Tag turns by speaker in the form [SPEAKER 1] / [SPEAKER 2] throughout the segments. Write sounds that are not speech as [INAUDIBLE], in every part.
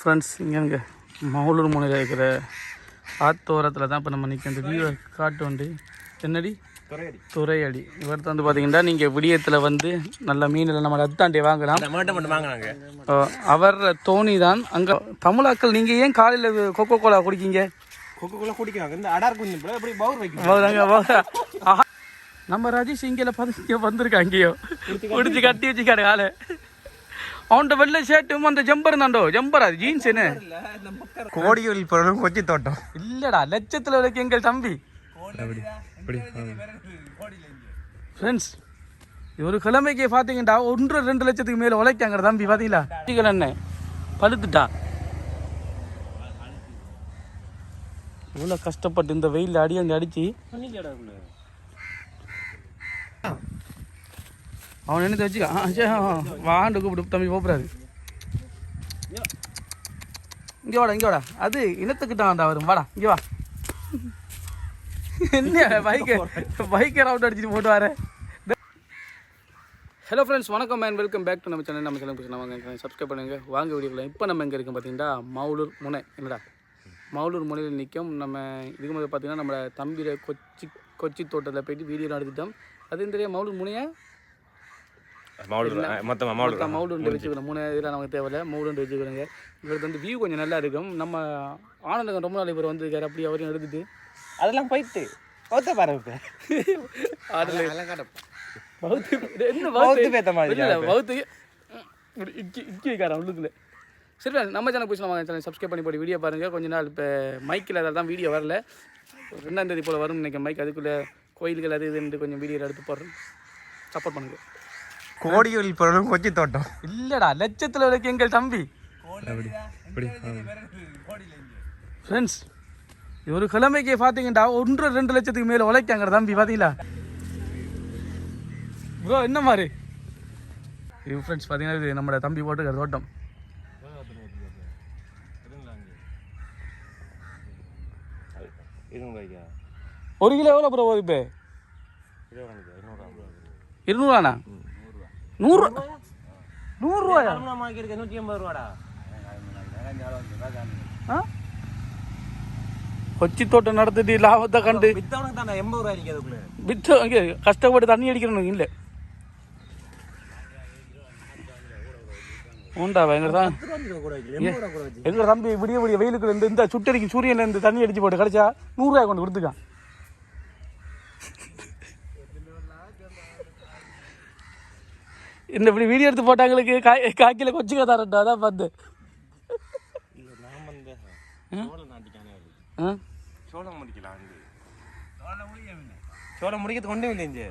[SPEAKER 1] Friends இங்கே மகளூர் முனையில் இருக்கிற ஆத்தோரத்தில் தான் இப்போ நம்ம நிற்க இந்த வியூவை காட்டு வந்து என்னடி? துறையடி. இவர்த்த வந்து பார்த்தீங்கன்னா நீங்கள் விடியத்தில் வந்து நல்ல மீனில் நம்ம அத்தாண்டி வாங்கலாம். அவர் தோனி தான் அங்கே தமிழாக்கள் நீங்கள் ஏன் காலையில் கொக்கோ கோலா குடிக்கீங்க?
[SPEAKER 2] கொக்கு கொள்ள குடிக்கிறாங்க. இந்த அடார் குஞ்சு போல எப்படி பவுர் வைக்கணும்
[SPEAKER 1] வாங்க, வாங்க. ஆஹா. நம்ம ராஜேஷ் இங்கே பார்த்து இங்கே வந்திருக்கா இங்கேயோ குடிச்சு கட்டி வச்சுக்காரு ஆளு. அவன்கிட்ட வெள்ளை ஷர்ட்டும் அந்த ஜம்பர் தாண்டோ ஜம்பர் அது ஜீன்ஸ் என்ன
[SPEAKER 2] கோடியில் பொருளும் கொச்சி தோட்டம்
[SPEAKER 1] இல்லடா லட்சத்தில் விலைக்கு எங்கள் தம்பி ஃப்ரெண்ட்ஸ் ஒரு கிழமைக்கு பார்த்தீங்கடா ஒன்று ரெண்டு லட்சத்துக்கு மேலே உழைக்காங்க தம்பி பார்த்தீங்களா என்ன பழுத்துட்டா இவ்வளோ கஷ்டப்பட்டு இந்த வெயிலில் அடி அங்கே அடிச்சு அவன் என்ன வச்சுக்க? ஆ வாண்டு கூப்பிடு. தம்பி போப்புறாரு இங்கே வாடா இங்கே வாடா. அது இனத்துக்கிட்டான்டா வரும் வாடா இங்கே வா. என்ன பைக்கை பைக்கை ரவுண்ட் அடிச்சுட்டு போட்டு வரேன் ஹலோ ஃப்ரெண்ட்ஸ் வணக்கம் மேன் வெல்கம் பேக் டு நம்ம சேனல் நம்ம சேனல் பிரச்சனை வாங்க சப்ஸ்கிரைப் பண்ணுங்க. வாங்க வீடியோக்குள்ள. இப்போ நம்ம எங்கே இருக்கோம் பார்த்தீங்கன்னா மவுலூர் முனை. என்னடா? மவுலூர் முனையில் நிற்கும். நம்ம இதுக்கு முதல்ல பார்த்தீங்கன்னா நம்ம தம்பியில் கொச்சி கொச்சி தோட்டத்தில் போயிட்டு வீடியோ எடுத்துட்டோம். அது தெரியும்? மவுலூர் முனையை?
[SPEAKER 2] மாவடு மொத்தமா மாவடு
[SPEAKER 1] மவுலுண்டு வச்சுக்கிறோம் மூணு இதில் நமக்கு தேவையில்ல. மவுலுண்டு வச்சுக்கிறோங்க இவருக்கு வந்து வியூ கொஞ்சம் நல்லா இருக்கும். நம்ம ஆனந்தகம் ரொம்ப நாள் இவர் வந்திருக்காரு அப்படி அவரையும் எடுத்துட்டு
[SPEAKER 2] அதெல்லாம் போயிட்டு ஒத்த பாருங்க
[SPEAKER 1] அதில் பௌத்து என்ன
[SPEAKER 2] பௌத்து
[SPEAKER 1] பௌத்து?
[SPEAKER 2] பேத்த மாதிரி
[SPEAKER 1] இல்லை பௌத்துக்கு இப்படி இக்கி இக்கி வைக்காரன் உள்ளுக்குள்ள. சரி நம்ம சேனல் பிடிச்சி நம்ம சேனல் சப்ஸ்கிரைப் பண்ணி போட்டு வீடியோ பாருங்கள் கொஞ்ச நாள் இப்போ மைக்கில் அதால் தான் வீடியோ வரல. ஒரு ரெண்டாம் தேதி போல் வரும்னு நினைக்கிறேன் மைக் அதுக்குள்ளே கோயில்கள் அது இதுன்னு கொஞ்சம் வீடியோ எடுத்து போடுறேன். சப்போர்ட் பண்ணுங்க.
[SPEAKER 2] கோடியில் பொருளும் கொச்சி தோட்டம்.
[SPEAKER 1] இல்லடா லட்சத்தில் விலைக்கு எங்கள் தம்பி. ஃப்ரெண்ட்ஸ் ஒரு கிழமைக்கு பார்த்தீங்கடா ஒன்று ரெண்டு லட்சத்துக்கு மேலே உழைக்காங்க தம்பி பார்த்தீங்களா ப்ரோ என்ன மாதிரி? இது ஃப்ரெண்ட்ஸ் பார்த்தீங்கன்னா இது நம்மளோட தம்பி போட்டுக்கிற தோட்டம். ஒரு கிலோ எவ்வளோ ப்ரோ இப்போ இருநூறுவாண்ணா நூறு நூறுரூவாயா
[SPEAKER 2] நூற்றி ஐம்பது ரூபாடா
[SPEAKER 1] ஆ கொச்சி தோட்டம் நடத்திட்டு லாபத்தை கண்டு
[SPEAKER 2] எண்பது ரூபாய் நிற்க அதுக்குள்ள
[SPEAKER 1] வித்து அங்கே கஷ்டப்பட்டு தண்ணி அடிக்கணும் இல்லை உண்டா எங்க தான்
[SPEAKER 2] எண்பது
[SPEAKER 1] எங்க தம்பி விடிய விடிய வெயிலுக்கு இருந்து இந்த சுட்டடிக்கு சூரியன்ல இருந்து தண்ணி அடிச்சு போட்டு கிடைச்சா நூறுரூவாய் கொண்டு கொடுத்துக்கான் இந்த இப்படி வீடியோ எடுத்து போட்டாங்களுக்கு? காய் காக்கில கொச்சிக்க தரட்டா அதான் பார்த்து
[SPEAKER 2] சோளம்
[SPEAKER 1] ஆ?
[SPEAKER 2] சோளம் முடிக்கலாம் வந்து சோளம் முடிக்கிறது கொண்டே இல்லை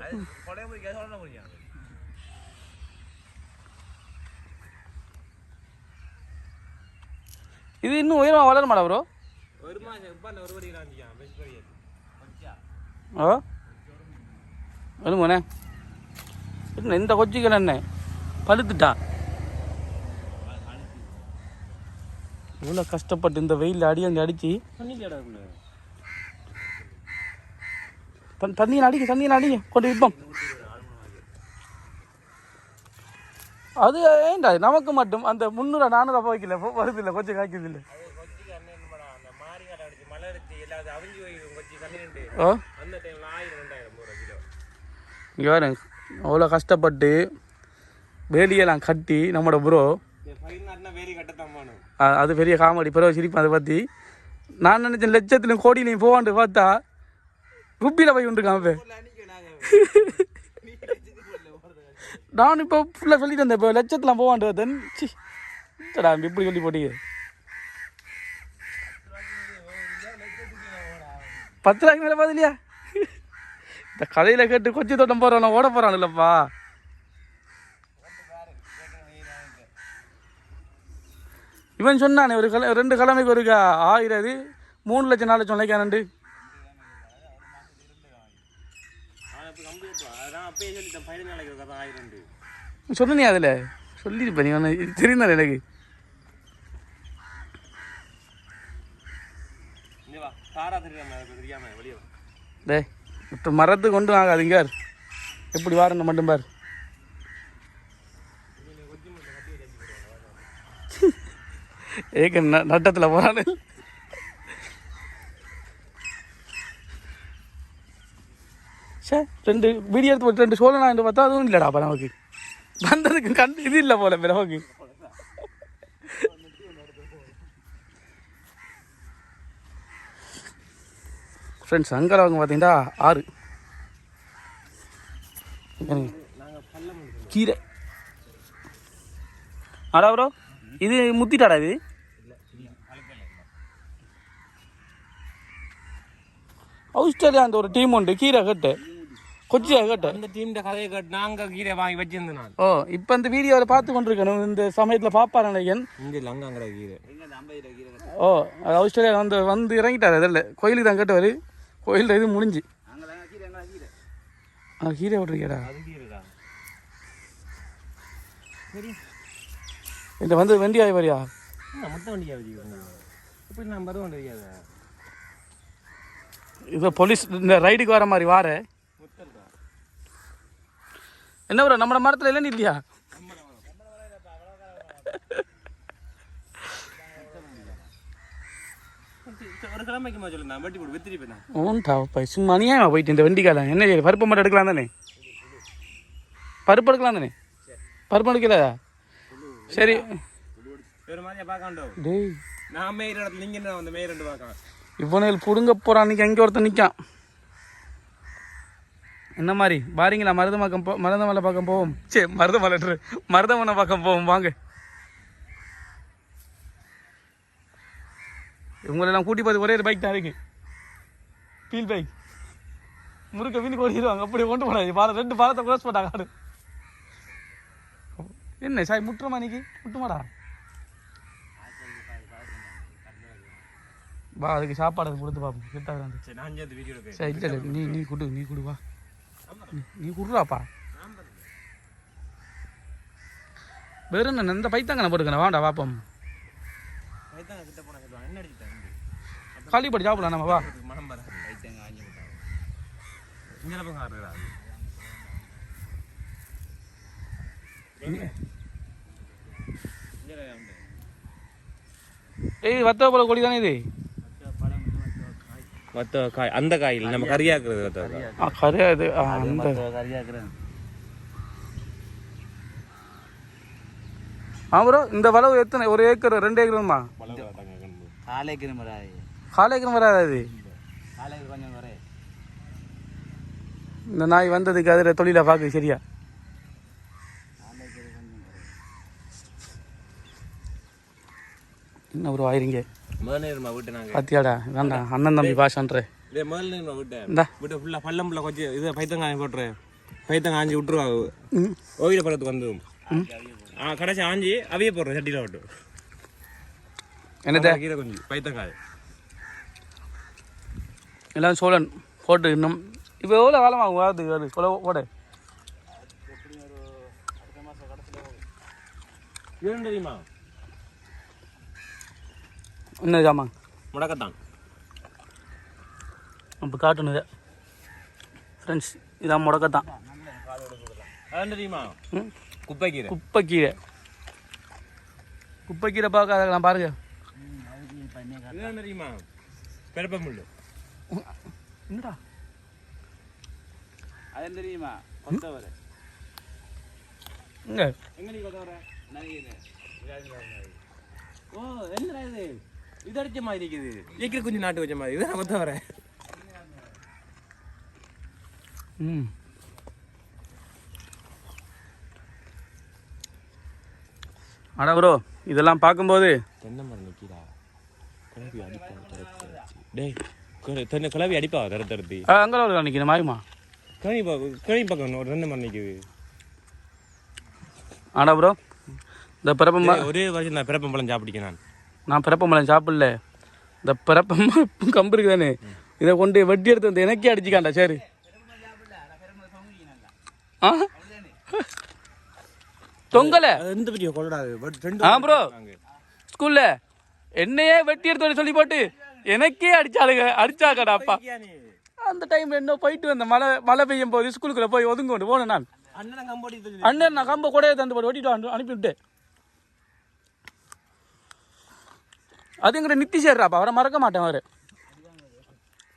[SPEAKER 1] இது இன்னும் உயரமா வளர மாட்டா ப்ரோ
[SPEAKER 2] ஒரு மாதம் ஒரு படி
[SPEAKER 1] ஓ வருமாண்ணே என்ன இந்த கொச்சிக்கல் என்ன? பழுத்துட்டா? இவ்வளோ கஷ்டப்பட்டு இந்த வெயிலில் அடி அங்கே அடிச்சு. தண்ணியில் அடிக்க தண்ணியில் அடிக்க கொண்டு விற்போம் அது ஏண்டா நமக்கு மட்டும் அந்த முந்நூறு நானூறு வைக்கல வருது இல்லை கொஞ்சம் காய்க்குது இல்லை இங்கே பாருங்க. அவ்வளோ கஷ்டப்பட்டு வேலியெல்லாம் கட்டி நம்மளோட ப்ரோ அது பெரிய காமெடி. பிறகு சிரிப்பேன் அதை பற்றி நான் நினச்சேன் லட்சத்துலையும் கோடியிலையும் போவான்ட்டு பார்த்தா ருப்பியில் போய் உண்டுக்காம இப்போ நான் இப்போ ஃபுல்லாக சொல்லிட்டு இருந்தேன் இப்போ லட்சத்தில் போவான்ட்டு பார்த்தேன். சி என்னடா இப்படி சொல்லி போட்டீங்க? பத்து லாக்கு மேலே பார்த்துலையா இந்த கதையில் கேட்டு கொச்சி தோட்டம் போகிறான் ஓட போகிறான் இல்லைப்பா இவன் சொன்னானே ஒரு கல ரெண்டு கிழமைக்கு ஒரு க- ஆயிரம் இது மூணு லட்சம் நாலு லட்சம்
[SPEAKER 2] கதை ஆயிரம்
[SPEAKER 1] சொன்னனே அதில். சொல்லியிருப்பேன் நீ ஒன்று தெரியுந்தானே எனக்கு. டே இப்போ மரத்து கொண்டு ஆகாதீங்க எப்படி வாரணும் மட்டும் பார். ஏக்க ந- நட்டத்தில் போகிறானு சே ரெண்டு வீடியோ எடுத்து ரெண்டு சோழனா என்று பார்த்தா அதுவும் இல்லைடா அப்போ நமக்கு. வந்ததுக்கு கண் இது இல்லை போல நமக்கு. ஃப்ரெண்ட்ஸ் அங்கே அவங்க பார்த்தீங்கன்னா ஆறு. கீரை. ஆடா ப்ரோ இது முத்திட்டாடா இது? ஆஸ்திரேலியா அந்த ஒரு டீம் உண்டு கீரை கட்டு. கொச்சியா கட்டு.
[SPEAKER 2] அந்த டீம் கதையை கேட்டு நாங்க கீரை வாங்கி வச்சிருந்தேன் நான்
[SPEAKER 1] ஓ இப்போ இந்த வீடியோவில் பார்த்து கொண்டிருக்கணும். இந்த சமயத்தில் பார்ப்பாரு நினைக்கிறேன்
[SPEAKER 2] இங்க லங்காங்கிற கீரை.
[SPEAKER 1] ஓ அது ஆஸ்திரேலியா வந்து வந்து இறங்கிட்டார் அதில். கோயிலுக்கு தான் கேட்டவர். கோயிலில் இது முடிஞ்சு. ஆ கீரை
[SPEAKER 2] கீரைடா.
[SPEAKER 1] இந்த வந்து வெண்டியாய் வரியா?
[SPEAKER 2] என்ன முட்டை வண்டியா வச்சுக்கிறேன் எப்படி நான் பருவம் தெரியாத
[SPEAKER 1] இப்போ போலீஸ் இந்த ரைடுக்கு வர மாதிரி வார. என்ன ப்ரோ நம்ம மரத்தில் இல்லைன்னு இல்லையா
[SPEAKER 2] ஒரு கிழமைக்கு மாதிரி சொல்லு நான் வெட்டி போட்டு வித்திரி போயிட்டேன்
[SPEAKER 1] ஓன்டா பை சும்மா அநியாயமா போயிட்டு இந்த வெண்டிக்காலம் என்ன செய்யுது பருப்பு மட்டும் எடுக்கலாம் தானே? பருப்பு எடுக்கலாம் தானே? பருப்பு எடுக்கல? சரி. டேய்.
[SPEAKER 2] நான் மேயிற இடத்துல நீங்க என்ன வந்து மேயிரண்டு பார்க்கலாம்.
[SPEAKER 1] இவனையில் புடுங்க போகிறான் அன்றைக்கி அங்கே ஒருத்தன் நிற்கான் என்ன மாதிரி? பாரிங்களா மருதமக்கம் போ மருதமலை பக்கம் போவோம்? சே மருதமலை மருதமனை பக்கம் போவோம் வாங்க. இவங்களெல்லாம் கூட்டி பார்த்து ஒரே ஒரு பைக் தான் இருக்கு. பீல் பைக் முறுக்க வீணு ஓடிடுவாங்க. அப்படி கொண்டு போனாங்க பாலம் ரெண்டு பாலத்தை க்ளோஸ் பண்ணாங்க ஆடு என்ன சாய் முட்டுறமா இன்னைக்கு முட்டுமாடா? வா அதுக்கு சாப்பாடு கொடுத்து பார்ப்போம் கிட்ட வந்து
[SPEAKER 2] சரி நான்
[SPEAKER 1] இல்லை நீ நீ குடு நீ குடு வா. நீ- குடுறாப்பா? வேற என்ன இந்த பைத்தாங்கண்ணா போட்டுக்கண்ணா வாண்டா வாப்பம்
[SPEAKER 2] கைத்தாங்க கிட்ட போனா சொல்லுவாங்க என்ன அடிச்சுட்டேன்
[SPEAKER 1] காலி படி சாப்பிடலாம் நம்ம வா.
[SPEAKER 2] மனம் வர இங்கே பக்கம் ஆடுறா
[SPEAKER 1] ஏய் வத்த போல கொடி தானே இது?
[SPEAKER 2] வத்த காய் அந்த காயில் நம்ம கறியாக்குறது வத்த காய்.
[SPEAKER 1] ஆ கரையா இது? அந்த ப்ரோ இந்த வளவு எத்தனை? ஒரு ஏக்கர் ரெண்டு ஏக்கருமா?
[SPEAKER 3] வராது
[SPEAKER 1] கால் ஏக்கர் வராது அது?
[SPEAKER 3] காலைக்கு கொஞ்சம் வர
[SPEAKER 1] இந்த நாய் வந்ததுக்கு அதில் தொழிலை பார்க்கு சரியா? என்ன ப்ரோ ஆயிருங்க? பாத்தியாடா வேண்டாம் அண்ணன் தம்பி பாஷன்ற.
[SPEAKER 2] இதே முதல் நேரமா விட்டேன்
[SPEAKER 1] இந்தா.
[SPEAKER 2] விட்டு ஃபுல்லாக பள்ளம் ஃபுல்லாக கொஞ்சம் இது பைத்தங்காய் போட்டுறேன் பைத்தங்காய் ஆஞ்சி விட்டுருவாங்க
[SPEAKER 1] ம்.
[SPEAKER 2] ஓவிய படத்துக்கு வந்து ஆ கடைசி ஆஞ்சி அவிய போடுறேன் சட்டியில் விட்டு
[SPEAKER 1] என்னது?
[SPEAKER 2] கீரை கொஞ்சம் பைத்தங்காய்.
[SPEAKER 1] எல்லாம் சோழன் போட்டு இன்னும். இப்போ எவ்வளோ காலமாகும் வரதுக்கு அது சொல்ல போட
[SPEAKER 2] ஏன் தெரியுமா?
[SPEAKER 1] என்ன ஜாமான்?
[SPEAKER 2] முடக்கத்தான்.
[SPEAKER 1] இப்போ காட்டணும் இதை. ஃப்ரெண்ட்ஸ் இதான் முடக்கத்தான்.
[SPEAKER 2] தெரியுமா?
[SPEAKER 1] ம்?
[SPEAKER 2] குப்பைக்கீரை.
[SPEAKER 1] குப்பைக்கீரை. குப்பைக்கீரை பார்க்காதான் பாருங்க.
[SPEAKER 2] தெரியுமா? பெருப்பமுள்ளு.
[SPEAKER 1] என்னடா?
[SPEAKER 3] அது தெரியுமா? கொத்தவரை.
[SPEAKER 1] இங்கே
[SPEAKER 2] எங்க நீ கொத்த வர
[SPEAKER 3] நினைக்கிறேன்
[SPEAKER 2] ஓ என்னடா இது? இது அடிச்ச மாதிரி இருக்குது ஈக்கிற குஞ்சு நாட்டு வச்ச மாதிரி. இதுதான் கொத்த வர
[SPEAKER 1] ம். அடா ப்ரோ இதெல்லாம் பார்க்கும்போது
[SPEAKER 2] தென்னை மரம் நிற்கிறா கிளவி அடிப்பா டேய் தென்னை கிளவி அடிப்பா தர தரத்தி.
[SPEAKER 1] அங்கே ஒரு நிற்கணும் மாயுமா?
[SPEAKER 2] கிளவி கிளவி பக்கம் ஒரு தென்னை மரம் நிற்குது
[SPEAKER 1] ஆடா ப்ரோ இந்த பிறப்பம்
[SPEAKER 2] ஒரே வருஷம் நான் பிறப்பம் பழம் சாப்பிடிக்க நான்.
[SPEAKER 1] நான் பிறப்பம்பழம் சாப்பிடல. இந்த பிறப்பம் கம்பு இருக்கு தானே? இதை கொண்டு வெட்டி எடுத்து வந்து எனக்கே அடிச்சுக்காண்டா சரி. ஆ? தொங்கலை.
[SPEAKER 2] எந்த பெரிய கொள்ளடாது
[SPEAKER 1] ஆ ப்ரோ. ஸ்கூல்ல என்னையே வெட்டி எடுத்து சொல்லி போட்டு எனக்கே அடிச்சாளுங்க அடிச்சாக்கடா அப்பா. அந்த டைம்ல என்ன போயிட்டு வந்த. மழை மழை பெய்யும் போது ஸ்கூலுக்குள்ள போய் ஒதுங்க கொண்டு போனேன் நான்.
[SPEAKER 2] அண்ணன் கம்போடி
[SPEAKER 1] அண்ணன் நான் கம்ப கூட தந்து போட்டு ஓட்டிட்டு வந்து அனுப்பி விட்டேன் அது எங்கிட்ட நித்தி சேர்றாப்பா அவரை மறக்க மாட்டேன் அவர்.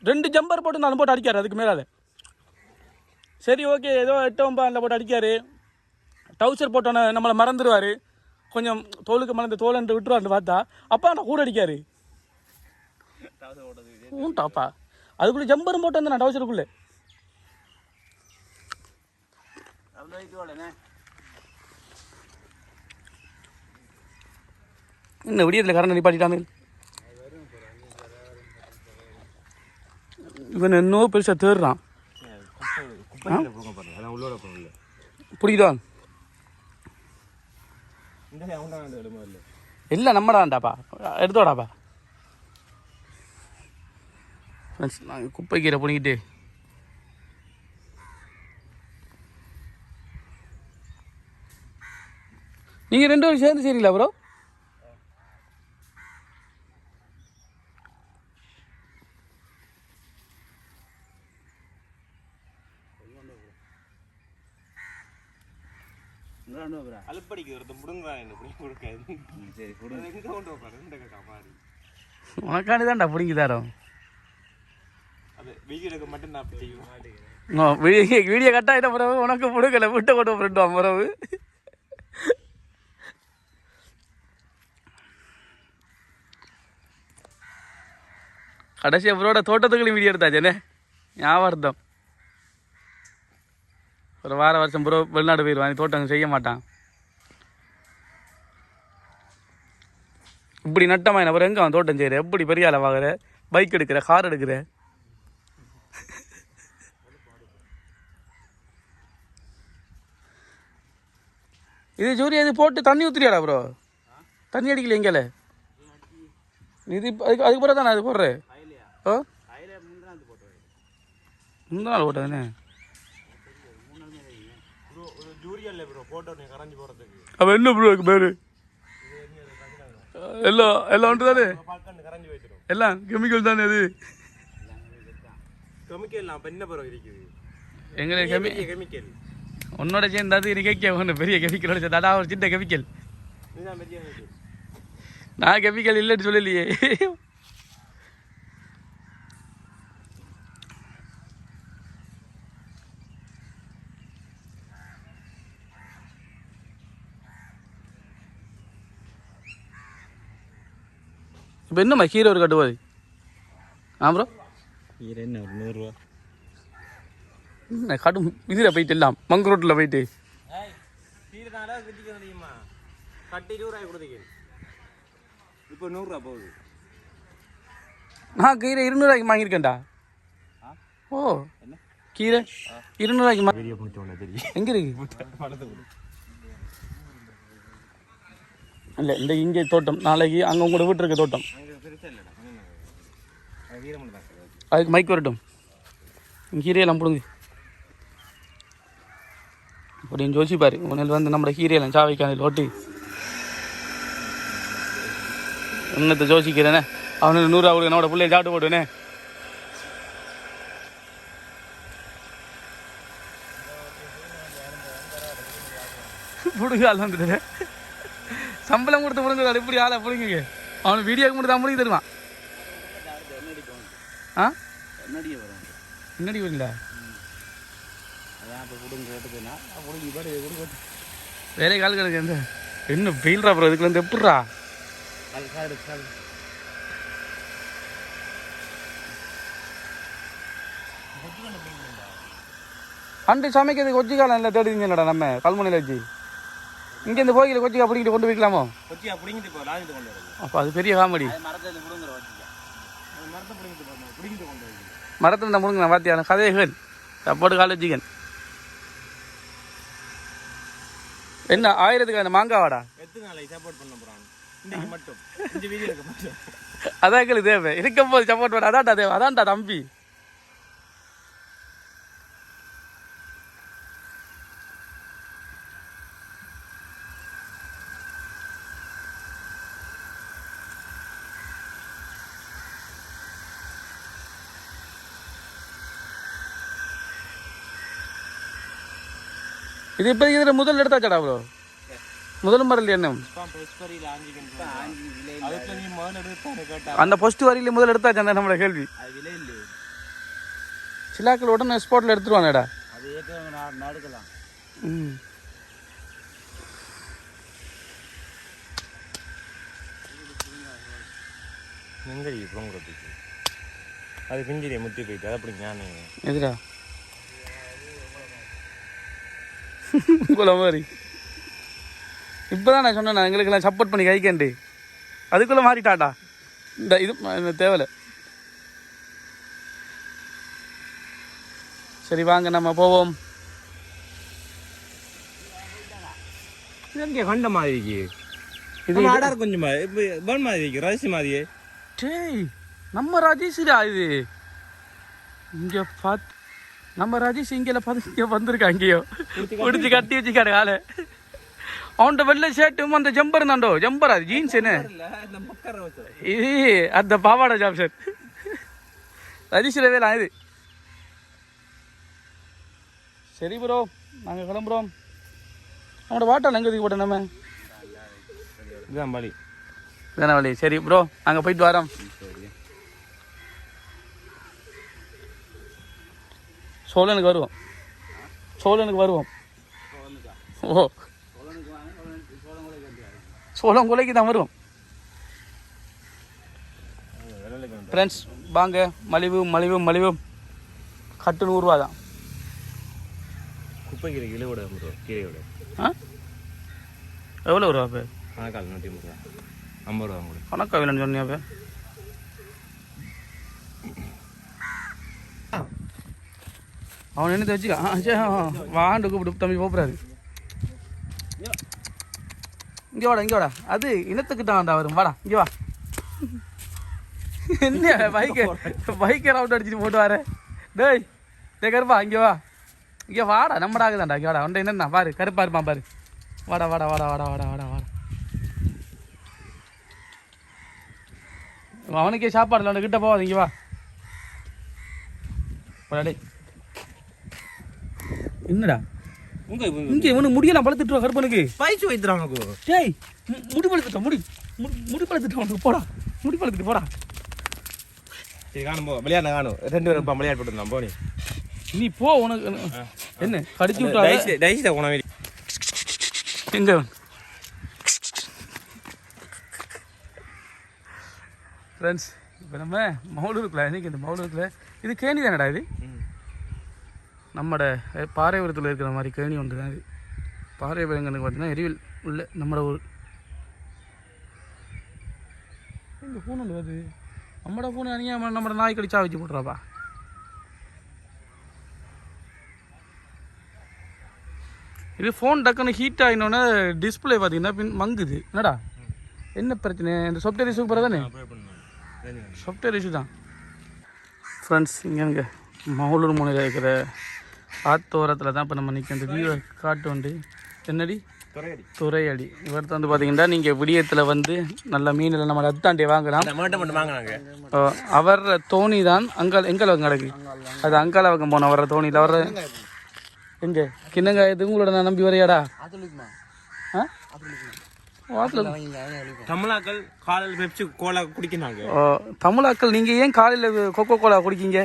[SPEAKER 1] ரெண்டு ஜம்பர் போட்டு நாலு போட்டு அடிக்காரு அதுக்கு மேலே சரி ஓகே ஏதோ எட்டு ஒன்பதில் போட்டு அடிக்காரு. டவுசர் போட்டோன்னே நம்மளை மறந்துடுவார் கொஞ்சம் தோலுக்கு மறந்து தோலன்று விட்டுருவார்னு பார்த்தா அப்பா நான் கூட அடிக்காரு. ஊன்ட்டாப்பா அதுக்குள்ளே ஜம்பரும் போட்டு வந்தேன் நான் டவுசருக்குள்ளே. இன்னும் விடியத்தில் கரண்ட் நிப்பாட்டிட்டாங்க. இவன் என்னவோ பெருசாக தேடுறான்.
[SPEAKER 2] குப்பையில் போங்க பாருங்க அதான் உள்ளோட போகல
[SPEAKER 1] பிடிக்குதா
[SPEAKER 2] இந்த அவங்க அந்த இடமா இல்லை
[SPEAKER 1] நம்மடாண்டாப்பா எடுத்தோடாப்பா ஃப்ரெண்ட்ஸ் நாங்கள் குப்பை கீரை பிடிக்கிட்டு நீங்கள் ரெண்டு பேரும் சேர்ந்து செய்றீங்களா ப்ரோ
[SPEAKER 2] அலுப்படிக்கு ஒருத்தன் முடுங்குறான் என்ன புடிங்க கொடுக்காது.
[SPEAKER 3] சரி
[SPEAKER 2] அது எங்க கொண்டு வைப்பாரு இந்த காப்பாடு
[SPEAKER 1] உனக்காண்டி தான்டா பிடிங்கி தரோம்.
[SPEAKER 2] அது மட்டும் நான் அப்படி
[SPEAKER 1] வீடியோ வீடியோ கட் ஆகிட்ட பிறகு உனக்கு பிடிக்கல விட்ட கொண்டு போட்டுவான் பிறகு. கடைசி அவரோட தோட்டத்துக்குள்ள வீடியோ எடுத்தாச்சேனே ஞாபகம் ஒரு வார வருஷம் ப்ரோ வெளிநாடு போயிடுவான் தோட்டம் செய்ய மாட்டான். இப்படி நட்டமா என்ன எங்கே அவன் தோட்டம் செய்கிற எப்படி பெரிய ஆளை வாங்குற? பைக் எடுக்கிற கார் எடுக்கிற? இது சூரிய இது போட்டு தண்ணி ஊத்துறியாடா ப்ரோ தண்ணி அடிக்கல எங்கேல இது அதுக்கு அதுக்கு பிறகு தானே அது போடுறேன் ஓ முந்தா நாள் போட்டதுனே அப்போ என்ன ப்ரோ பேரு? எல்லாம் எல்லாம் ஒன்று தானே? எல்லாம் கெமிக்கல் தானே அது?
[SPEAKER 2] கெமிக்கல்
[SPEAKER 1] கெமி
[SPEAKER 2] கெமிக்கல்
[SPEAKER 1] உன்னோட சேர்ந்தாது இது கேட்க ஒன்று பெரிய கெமிக்கலோட சேர்ந்து அதான் ஒரு சின்ன கெமிக்கல்
[SPEAKER 2] கெமிக்கல்
[SPEAKER 1] நான் கெமிக்கல் இல்லைன்னு சொல்லலையே. இப்போ என்னம்மா கீரை ஒரு கட்டுப்பாது ஆ ப்ரோ
[SPEAKER 3] இது என்ன ஒரு நூறுரூவா
[SPEAKER 1] என்ன கடும் இதில் போயிட்டு எல்லாம் போயிட்டு.
[SPEAKER 2] கட்டி ரூபாய் கொடுத்துக்கு
[SPEAKER 3] இப்போ நூறுரூவா போகுது.
[SPEAKER 1] நான் கீரை இருநூறுவாய்க்கு வாங்கியிருக்கேன்டா.
[SPEAKER 3] ஆ?
[SPEAKER 1] ஓ கீரை இருநூறுவாய்க்கு எங்கே இருக்கு? இல்லை இந்த இங்கே தோட்டம். நாளைக்கு அங்கே உங்களோட வீட்டு இருக்க தோட்டம். அதுக்கு மைக் வரட்டும். இங்க கீரையெல்லாம் பிடுங்க. அப்படின்னு யோசிப்பாரு உன்னில் வந்து நம்ம கீரையெல்லாம் சாவைக்கான ஓட்டி. இன்னத்தை யோசிக்கிறேனே அவனுக்கு நூறுரூவா கொடுக்க என்னோட பிள்ளைய சாப்பிட்டு போட்டுவேனே பிடுங்க ஆள் வந்துட்டு சம்பளம் கொடுத்து அது எப்படி ஆளை பிடுங்க அவனுக்கு வீடியோக்கு மட்டும் தான் பிடிங்க தருவான். ஆ? என்னடி வரீங்களா? வேற கால் கிடக்கு எந்த என்ன வெயில்ரா ப்ரோ இதுக்குள்ள இருந்து எப்படிரா? அண்டு சமைக்கிறதுக்கு கொச்சி காலம் இல்லை தேடிங்கடா நம்ம கல்முனையில் வச்சு. இங்கேருந்து போய்கிற கொச்சிக்கா பிடிக்கிட்டு கொண்டு போய்க்கலாமோ?
[SPEAKER 2] கொச்சியா பிடிங்கிட்டு இப்போ ராஜிட்டு கொண்டு வருது
[SPEAKER 1] அப்போ அது பெரிய காமெடி.
[SPEAKER 3] அது மரத்தில் வச்சுக்க
[SPEAKER 2] அது மரத்தை பிடிங்கிட்டு போகணும் பிடிங்கிட்டு கொண்டு வருது
[SPEAKER 1] மரத்தில் இந்த முருங்க நான் பார்த்தியான கதைகள் சப்போட்டு கால் வச்சுக்கன் என்ன ஆயிரத்துக்கு அந்த மாங்காவாடா?
[SPEAKER 2] எத்தனை நாளைக்கு சப்போர்ட் பண்ண இன்னைக்கு மட்டும். இந்த வீடியோக்கு மட்டும்.
[SPEAKER 1] அதான் எங்களுக்கு தேவை. இருக்கும் போது சப்போர்ட் பண்ண அதான்டா தேவை. அதான்டா தம்பி. இது இப்போ இதில் முதல் எடுத்தாச்சாடா ப்ரோ முதல் முறையில் என்ன? அந்த ஃபர்ஸ்ட் வரியில முதல் எடுத்தாச்சு நம்மளோட கேள்வி. சிலாக்கள் உடனே ஸ்பாட்டில் எடுத்துருவானேடா. ம்.
[SPEAKER 2] எங்க அது பிஞ்சிரியை முத்தி போயிட்டு அது அப்படி ஞானே?
[SPEAKER 1] எதுடா? உங்களை மாதிரி. இப்போதான் நான் சொன்னேன் எங்களுக்கெல்லாம் சப்போர்ட் பண்ணி கைக்கண்டு அதுக்குள்ளே மாறிட்டாடா. இந்த இது தேவையில்ல சரி வாங்க நம்ம போவோம்.
[SPEAKER 2] இது எங்கே கண்ட மாதிரி
[SPEAKER 1] இது
[SPEAKER 2] ஆடார் கொஞ்சம் பன் மாதிரி இருக்கு ரகசிய மாதிரியே.
[SPEAKER 1] டேய் நம்ம ராஜேஷ்டா இது? இங்கே பார்த்து நம்ம ராஜேஷ் இங்கே பார்த்து இங்கே வந்திருக்கா இங்கேயோ பிடிச்சி கட்டி வச்சுக்காரு ஆளு. அவன்கிட்ட வெள்ளை ஷர்ட்டும் அந்த ஜம்பர் தாண்டோ ஜம்பர் அது ஜீன்ஸ் என்ன இது அந்த பாவாடை ஜாப் சார் ரஜிஸ்டர் வேலை இது. சரி ப்ரோ நாங்கள் கிளம்புறோம். அவனோட வாட்டர் எங்கே தூக்கி போட்டோம் நம்ம?
[SPEAKER 2] இதுதான் பலி
[SPEAKER 1] வேணா வழி சரி ப்ரோ நாங்கள் போயிட்டு வரோம். சோழனுக்கு வருவோம். சோழனுக்கு வருவோம். ஓ. சோழன் கொலைக்கு தான் வருவோம். ஃப்ரெண்ட்ஸ் வாங்க. மலிவு மலிவு மலிவு. கட்டு நூறுரூவா தான்
[SPEAKER 2] குப்பை கீரை கிலோ விட. ப்ரோ கீரையோட
[SPEAKER 1] ஆ? எவ்வளோ ரூபா இப்போ
[SPEAKER 2] கணக்கால் நூற்றி ஐம்பது ரூபா. ஐம்பது ரூபா கூட
[SPEAKER 1] கணக்கா வேலைன்னு சொன்னியா இப்போ அவன் என்னத்தை வச்சுக்கான் வாண்டு கூப்பிட்டு தம்பி போப்புறாரு இங்கே வாடா இங்கே வாடா. அது இனத்துக்கிட்ட வேண்டா வரும். வாடா இங்கே வா. [LAUGHS] என்ன பைக்கை பைக்கை ரவுண்ட் அடிச்சுட்டு போட்டு வர? டேய் டே கருப்பா இங்கே வா. இங்கே வாடா நம்மடாக தான்டா. இங்கே வாடா உன்ட்ட என்னென்ன? பாரு கருப்பா இருப்பான் பாரு. வாடா வாடா வாடா வாடா வாடா வாடா வாடா. அவனுக்கே சாப்பாடு இல்லை கிட்ட போவாது இங்கே வா. டேய். என்னடா? இங்கே இவனுக்கு முடியலாம் பழுத்துட்டு கருப்பனுக்கு.
[SPEAKER 2] பயிற்சி வைத்துறாங்க
[SPEAKER 1] டேய் மு- முடி பழுத்துட்டோம் முடி முடி- முடி பழுத்துட்டோம் உனக்கு போடா. முடி பழுத்துட்டு போடா.
[SPEAKER 2] சரி காணும் போ. விளையாட காணும். ரெண்டு பேரும் இப்போ விளையாட்டு போட்டுருந்தோம் போனி
[SPEAKER 1] நீ. போ உனக்கு. என்ன கடிச்சு விட்டா
[SPEAKER 2] டைஸ் டைஸ் உணவே
[SPEAKER 1] எங்க ஃப்ரெண்ட்ஸ் இப்போ நம்ம மௌலூருக்குள்ள இன்னைக்கு இந்த மௌலூருக்குள்ள இது கேணி தானடா இது நம்மட அஹ், பாறைபுரத்தில் இருக்கிற மாதிரி கேணி ஒன்று தான் இது பாறைபுரங்கனுக்கு பார்த்தீங்கன்னா எரிவில் உள்ள நம்மட ஊர். இந்த ஃபோன் ஒன்று வருது நம்மட ஃபோன் அணியாமல் நம்மட நாய் கடிச்சா வச்சு போட்டுறாப்பா இது ஃபோன் டக்குன்னு ஹீட் ஆகினோன்னே டிஸ்பிளே பார்த்தீங்கன்னா பின் மங்குது. என்னடா? என்ன பிரச்சனை? இந்த சாஃப்ட்வேர் இஷ்யூ பிறகு தானே சாஃப்ட்வேர் இஷ்யூ தான். ஃப்ரெண்ட்ஸ் இங்கே மகளூர் முனையில் இருக்கிற ஆத்தோரத்தில் தான் இப்போ நம்ம நிற்க இந்த வியூவை காட்டு வந்து என்னடி?
[SPEAKER 2] துறையடி.
[SPEAKER 1] துறையடி. இவர்த்த வந்து பார்த்தீங்கன்னா நீங்கள் விடியத்தில் வந்து நல்ல மீனில் நம்ம அத்தாண்டி வாங்கலாம். அவர் தோணி தான் அங்கால் எங்கால அவங்க கிடக்கு அது அங்கால பக்கம் போனோம் வர்ற தோணியில் வர்ற எங்கே? கிண்ணங்க இது உங்களோட நான் நம்பி வரையாடா?
[SPEAKER 2] தமிழாக்கள் காலையில் பெப்சி கோலா குடிக்கிறாங்க.
[SPEAKER 1] தமிழாக்கள் நீங்கள் ஏன் காலையில் கொக்கோ கோலா குடிக்கீங்க?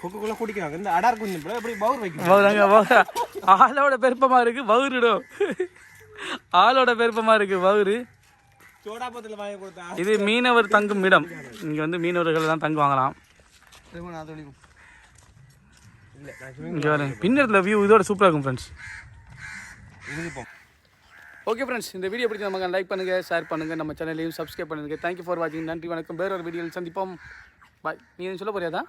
[SPEAKER 2] கொக்கோ கோலா குடிக்கிறாங்க. இந்த அடார் குஞ்சு போல எப்படி பவுர்.
[SPEAKER 1] ஆளோட பெருப்பமாக இருக்குது வவுறுடோ ஆளோட
[SPEAKER 2] பத்தில் வாங்கி கொடுத்தா.
[SPEAKER 1] இது மீனவர் தங்கும் இடம். இங்கே வந்து மீனவர்கள் தான் தங்குவாங்களாம் இங்கே வர பின்னத்தில் வியூ இதோட சூப்பராக இருக்கும் ஃப்ரெண்ட்ஸ் ஓகே ஃப்ரெண்ட்ஸ் இந்த வீடியோ பிடிச்ச நமக்கு லைக் பண்ணுங்கள் ஷேர் பண்ணுங்கள் நம்ம சேனலையும் சப்ஸ்கிரைப் பண்ணுங்கள் தேங்க்யூ ஃபார் வாட்சிங் நன்றி வணக்கம். வேற ஒரு வீடியோவில் சந்திப்போம். பாய் நீ சொல்ல போறியாதா?